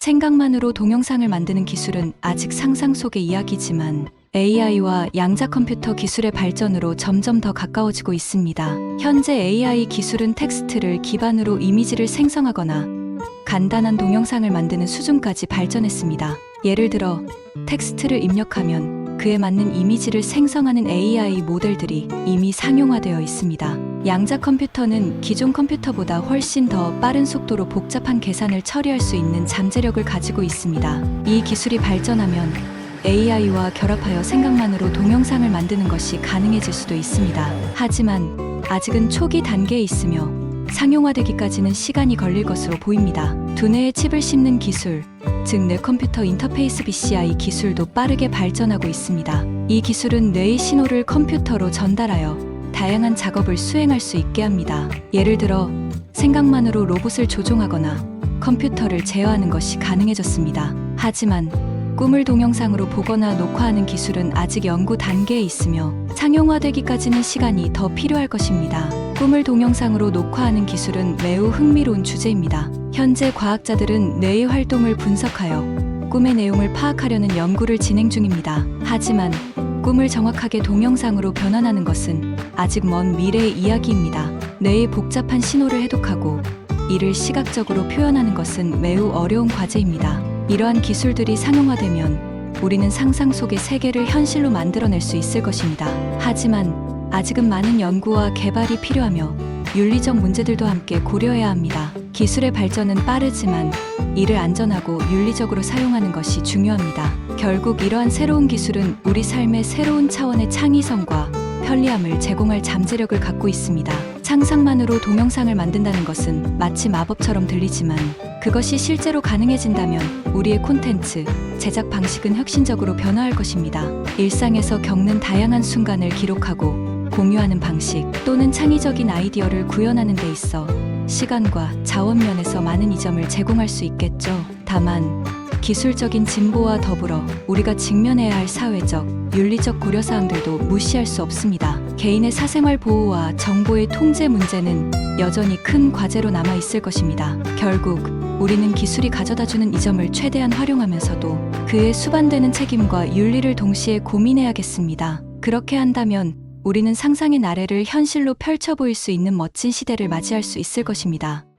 생각만으로 동영상을 만드는 기술은 아직 상상 속의 이야기지만 AI와 양자 컴퓨터 기술의 발전으로 점점 더 가까워지고 있습니다. 현재 AI 기술은 텍스트를 기반으로 이미지를 생성하거나 간단한 동영상을 만드는 수준까지 발전했습니다. 예를 들어 텍스트를 입력하면 그에 맞는 이미지를 생성하는 AI 모델들이 이미 상용화되어 있습니다. 양자 컴퓨터는 기존 컴퓨터보다 훨씬 더 빠른 속도로 복잡한 계산을 처리할 수 있는 잠재력을 가지고 있습니다. 이 기술이 발전하면 AI와 결합하여 생각만으로 동영상을 만드는 것이 가능해질 수도 있습니다. 하지만 아직은 초기 단계에 있으며 상용화되기까지는 시간이 걸릴 것으로 보입니다. 두뇌에 칩을 심는 기술, 즉 뇌컴퓨터 인터페이스 BCI 기술도 빠르게 발전하고 있습니다. 이 기술은 뇌의 신호를 컴퓨터로 전달하여 다양한 작업을 수행할 수 있게 합니다. 예를 들어 생각만으로 로봇을 조종하거나 컴퓨터를 제어하는 것이 가능해졌습니다. 하지만 꿈을 동영상으로 보거나 녹화하는 기술은 아직 연구 단계에 있으며 상용화되기까지는 시간이 더 필요할 것입니다. 꿈을 동영상으로 녹화하는 기술은 매우 흥미로운 주제입니다. 현재 과학자들은 뇌의 활동을 분석하여 꿈의 내용을 파악하려는 연구를 진행 중입니다. 하지만 꿈을 정확하게 동영상으로 변환하는 것은 아직 먼 미래의 이야기입니다. 뇌의 복잡한 신호를 해독하고 이를 시각적으로 표현하는 것은 매우 어려운 과제입니다. 이러한 기술들이 상용화되면 우리는 상상 속의 세계를 현실로 만들어낼 수 있을 것입니다. 하지만 아직은 많은 연구와 개발이 필요하며 윤리적 문제들도 함께 고려해야 합니다. 기술의 발전은 빠르지만 이를 안전하고 윤리적으로 사용하는 것이 중요합니다. 결국 이러한 새로운 기술은 우리 삶의 새로운 차원의 창의성과 편리함을 제공할 잠재력을 갖고 있습니다. 상상만으로 동영상을 만든다는 것은 마치 마법처럼 들리지만 그것이 실제로 가능해진다면 우리의 콘텐츠, 제작 방식은 혁신적으로 변화할 것입니다. 일상에서 겪는 다양한 순간을 기록하고 공유하는 방식 또는 창의적인 아이디어를 구현하는 데 있어 시간과 자원 면에서 많은 이점을 제공할 수 있겠죠. 다만 기술적인 진보와 더불어 우리가 직면해야 할 사회적, 윤리적 고려사항들도 무시할 수 없습니다. 개인의 사생활 보호와 정보의 통제 문제는 여전히 큰 과제로 남아 있을 것입니다. 결국 우리는 기술이 가져다주는 이 점을 최대한 활용하면서도 그에 수반되는 책임과 윤리를 동시에 고민해야겠습니다. 그렇게 한다면 우리는 상상의 나래를 현실로 펼쳐 보일 수 있는 멋진 시대를 맞이할 수 있을 것입니다.